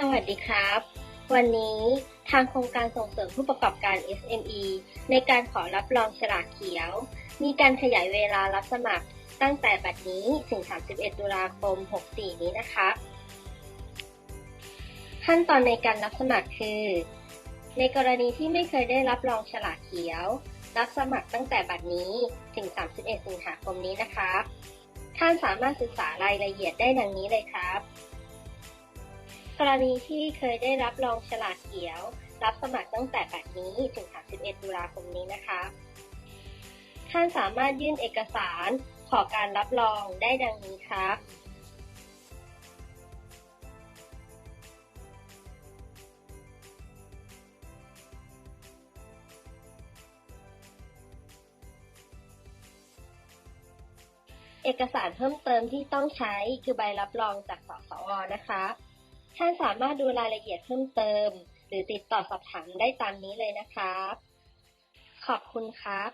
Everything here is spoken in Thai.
สวัสดีครับ วันนี้ทางโครงการส่งเสริมผู้ประกอบการ SME ในการขอรับรองฉลากเขียว มีการขยายเวลารับสมัครตั้งแต่บัดนี้ถึง 31 ตุลาคม 64 นี้นะครับขั้นตอนในการรับสมัครคือ ในกรณีที่ไม่เคยได้รับรองฉลากเขียว รับสมัครตั้งแต่บัดนี้ถึง 31 สิงหาคมนี้นะครับท่านสามารถศึกษารายละเอียดได้ดังนี้เลยครับ กรณีที่เคยได้รับรองฉลากเขียว รับสมัครตั้งแต่บัดนี้ถึง 31 ตุลาคมนี้นะคะ ท่านสามารถยื่นเอกสารขอการรับรองได้ดังนี้ครับเอกสารเพิ่มเติมที่ต้องใช้คือใบรับรองจากสสวนะคะ ท่านสามารถดูรายละเอียดเพิ่มเติม หรือติดต่อสอบถามได้ตามนี้เลยนะครับ ขอบคุณครับ